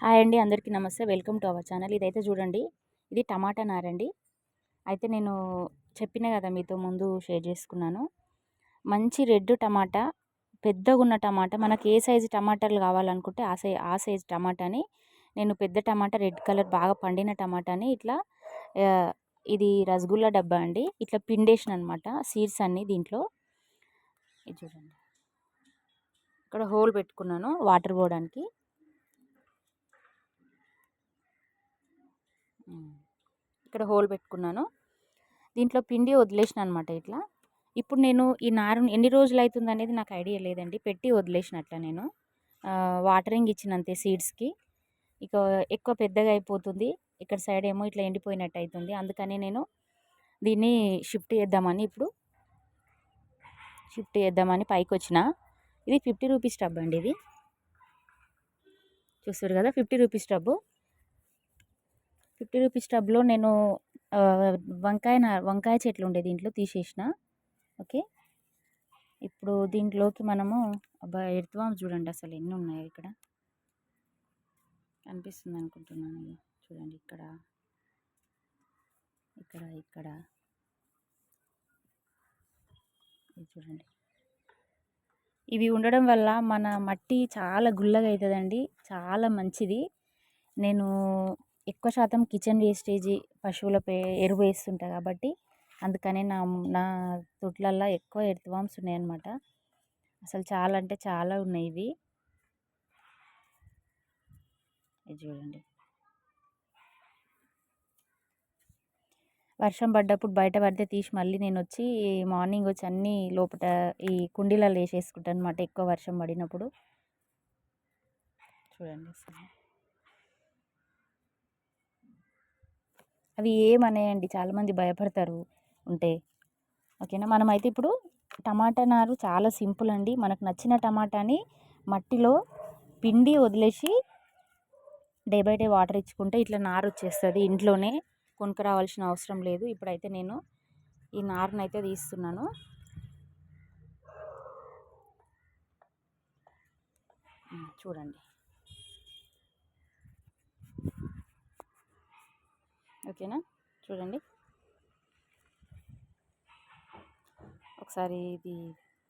Hi అండి అందరికీ నమస్తే. Welcome to our channel. ఇదైతే చూడండి ఇది టమాటా నారండి. అయితే నేను చెప్పిన కదా మీతో ముందు షేర్ చేసుకున్నాను. మంచి రెడ్ టమాటా పెద్దగా ఉన్న టమాటా మనకి ఏ సైజు టమాటాలు కావాలనుకుంటే ఆ సైజ్ ఆ సైజు టమాటాని నేను పెద్ద టమాటా రెడ్ కలర్ బాగా పండిన టమాటాని ఇట్లా ఇది రసగుల్లా డబ్బా అండి. ఇట్లా పిండేసిన అనమాట సీడ్స్ అన్నీ దీంట్లో. ఇది చూడండి. ఇక్కడ హోల్ పెట్టుకున్నాను వాటర్ పోవడానికి. ఇక్కడ హోల్ పెట్టుకున్నాను. దీంట్లో పిండి వదిలేసిన అనమాట ఇట్లా. ఇప్పుడు నేను ఈ నారును ఎన్ని రోజులు అవుతుంది అనేది నాకు ఐడియా లేదండి. పెట్టి వదిలేసినట్ల నేను. వాటరింగ్ ఇచ్చినంతే సీడ్స్కి. ఇక ఎక్కువ పెద్దగా అయిపోతుంది. ఇక్కడ సైడ్ ఏమో ఇట్లా ఎండిపోయినట్టు అవుతుంది అందుకని నేను దీన్ని షిఫ్ట్ చేద్దామని ఇప్పుడు షిఫ్ట్ చేద్దామని పైకి వచ్చిన ఇది ఫిఫ్టీ రూపీస్ టబ్ అండి ఇది. చూస్తారు కదా fifty rupees tub fifty rupees టబ్లో నేను వంకాయ వంకాయ చెట్లు ఉండే దీంట్లో తీసేసిన. ఓకే? ఇప్పుడు దీంట్లోకి మనము అబ్బా ఎడుతువాం చూడండి అసలు ఎన్ని ఉన్నాయి ఇక్కడ. కనిపిస్తుంది అనుకుంటున్నాను చూడండి ఇక్కడ. ఇక్కడ ఇక్కడ. చూడండి. ఇవి ఉండడం వల్ల మన మట్టి చాలా గుల్లగా అవుతుందండి చాలా మంచిది. నేను ఎక్కువ శాతం కిచెన్ వేస్టేజీ పశువుల పే ఎరువు వేస్తుంటా కాబట్టి అందుకని నా నా తొట్లల్లో ఎక్కువ ఎర్త్ వామ్స్ ఉన్నాయన్నమాట. అసలు చాలా అంటే చాలా ఉన్నాయి ఇవి. ఇది చూడండి. వర్షం పడ్డప్పుడు బయట పడితే తీసి మళ్ళీ నేను వచ్చి మార్నింగ్ వచ్చి అన్నీ లోపల ఈ కుండీలలో వేసేసుకుంటాను అనమాట ఎక్కువ వర్షం పడినప్పుడు. చూడండి అవి ఏమనేయండి? చాలామంది భయపడతారు ఉంటే. ఓకేనా? మనమైతే ఇప్పుడు టమాటా నారు చాలా సింపుల్ అండి. మనకు నచ్చిన టమాటాని మట్టిలో పిండి వదిలేసి డే బై డే వాటర్ ఇచ్చుకుంటే ఇట్లా నారు వచ్చేస్తుంది ఇంట్లోనే. కొనుక్క రావాల్సిన అవసరం లేదు. ఇప్పుడైతే నేను ఈ నారుని అయితే తీస్తున్నాను చూడండి. ఓకేనా? చూడండి. ఒకసారి ఇది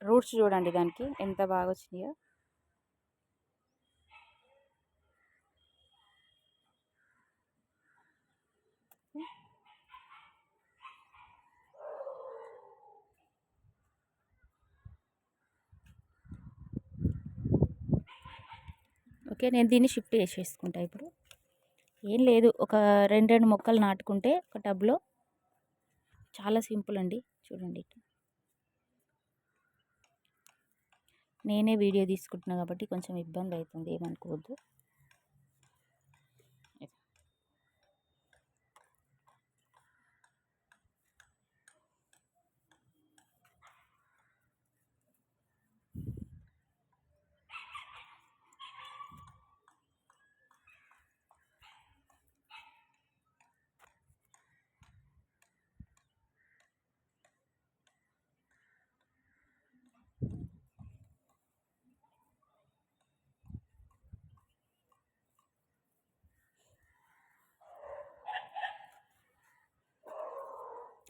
రూట్స్ చూడండి దానికి ఎంత బాగా వచ్చినాయో. ఓకే నేను దీన్ని షిఫ్ట్ చేసేసుకుంటా ఇప్పుడు. ఏం లేదు. ఒక రెండు రెండు మొక్కలు నాటుకుంటే ఒక టబ్లో. చాలా సింపుల్ అండి. చూడండి నేనే వీడియో తీసుకుంటున్నా కాబట్టి కొంచెం ఇబ్బంది అవుతుంది. ఏమనుకోవద్దు.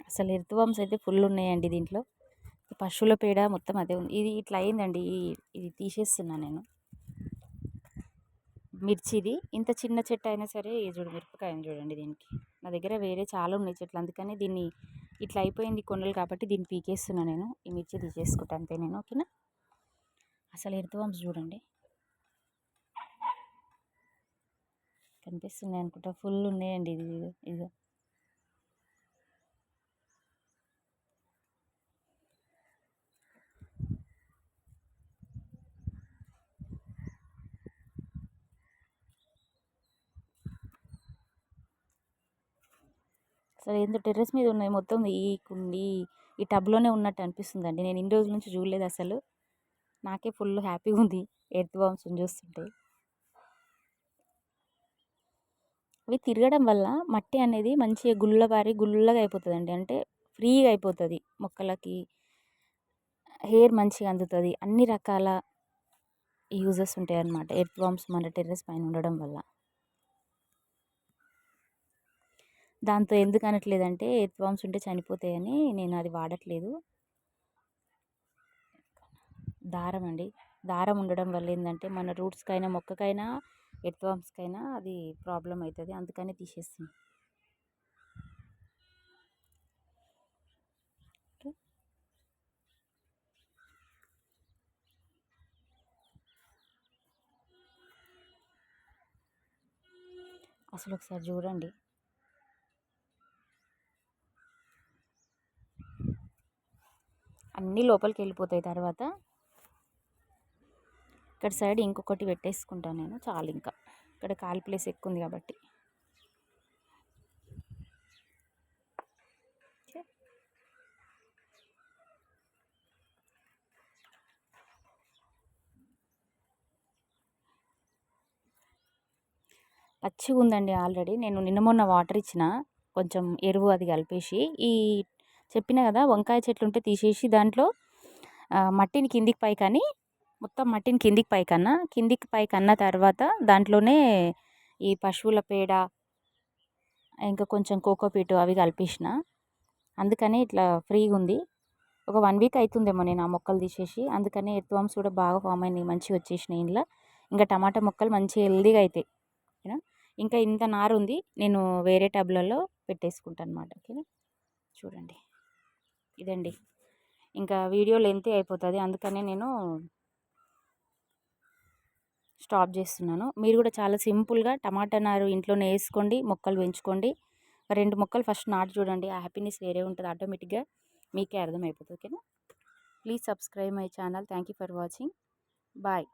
అసలు ఎర్త్వామ్స్ అయితే ఫుల్ ఉన్నాయండి దీంట్లో. పశువుల పేడ మొత్తం అదే ఉంది. ఇది ఇట్లా అయిందండి. ఇది తీసేస్తున్నా నేను. మిర్చిది. ఇంత చిన్న చెట్టు అయినా సరే చూడు మిరపకాయని చూడండి దీనికి. నా దగ్గర వేరే చాలా ఉన్నాయి చెట్లు. అందుకని దీన్ని ఇట్లా అయిపోయింది కొండలు కాబట్టి దీన్ని పీకేస్తున్నా నేను. ఈ మిర్చి తీసేసుకుంటా అంతే నేను. ఓకేనా? అసలు ఎర్త్వామ్స్ చూడండి. కనిపిస్తున్నాయి అనుకుంటా. ఫుల్ ఉన్నాయండి ఇది. ఇదిగో అసలు ఏందో టెర్రస్ మీద ఉన్నాయి మొత్తం ఈ కుండి ఈ టబ్లోనే ఉన్నట్టు అనిపిస్తుందండి. నేను ఇన్ని రోజుల నుంచి చూడలేదు అసలు. నాకే ఫుల్ హ్యాపీగా ఉంది ఎర్త్ బాంబ్స్ చూస్తుంటే. అవి తిరగడం వల్ల మట్టి అనేది మంచిగా గుల్లబారి గుల్లగా అయిపోతుందండి. అంటే ఫ్రీగా అయిపోతుంది మొక్కలకి. హెయిర్ మంచిగా అందుతుంది. అన్ని రకాల యూజెస్ ఉంటాయి అన్నమాట ఎర్త్ బాంబ్స్ మన టెర్రస్ పైన ఉండడం వల్ల. దాంతో ఎందుకు అనట్లేదంటే ఎర్త్ వామ్స్ ఉంటే చనిపోతాయని నేను అది వాడట్లేదు. దారం అండి. దారం ఉండడం వల్ల ఏంటంటే మన రూట్స్కైనా మొక్కకైనా ఎర్త్ వామ్స్కైనా అది ప్రాబ్లం అవుతుంది అందుకని తీసేస్తుంది అసలు ఒకసారి చూడండి. అన్నీ లోపలికి వెళ్ళిపోతాయి తర్వాత. ఇక్కడ సైడ్ ఇంకొకటి పెట్టేసుకుంటాను నేను చాలు ఇంకా. ఇక్కడ కాల్ ప్లేస్ ఎక్కువ ఉంది కాబట్టి. పచ్చిగా ఉందండి ఆల్రెడీ. నేను నిన్న మొన్న వాటర్ ఇచ్చిన. కొంచెం ఎరువు అది కలిపేసి. ఈ చెప్పిన కదా వంకాయ చెట్లు ఉంటే తీసేసి దాంట్లో మట్టిని కిందికి పైకని మొత్తం మట్టిని కిందికి పైకన్నా కిందికి పైకి అన్న తర్వాత దాంట్లోనే ఈ పశువుల పేడ ఇంకా కొంచెం కోకోపీటు అవి కలిపేసిన. అందుకని ఇట్లా ఫ్రీగా ఉంది ఒక వన్ వీక్ అవుతుందేమో నేను ఆ మొక్కలు తీసేసి అందుకనే ఎర్త్వామ్స్ కూడా బాగా ఫామ్ అయినాయి మంచిగా వచ్చేసినాయి ఇంట్లో ఇంకా టమాటా మొక్కలు మంచి హెల్దీగా అవుతాయి ఓకేనా? ఇంకా ఇంత నారు ఉంది నేను వేరే టబ్లలో పెట్టేసుకుంటాను అనమాట ఓకేనా? చూడండి. ఇదండి. ఇంకా వీడియో లెంత్ అయిపోతుంది. అందుకనే నేను స్టాప్ చేస్తున్నాను. మీరు కూడా చాలా సింపుల్గా టమాటా నారు ఇంట్లోనే వేసుకోండి మొక్కలు పెంచుకోండి. రెండు మొక్కలు ఫస్ట్ నాటు చూడండి. ఆ హ్యాపీనెస్ వేరే ఉంటుంది ఆటోమేటిక్గా. మీకే అర్థమైపోతుంది ఓకేనా? Please subscribe my channel. Thank you for watching. Bye.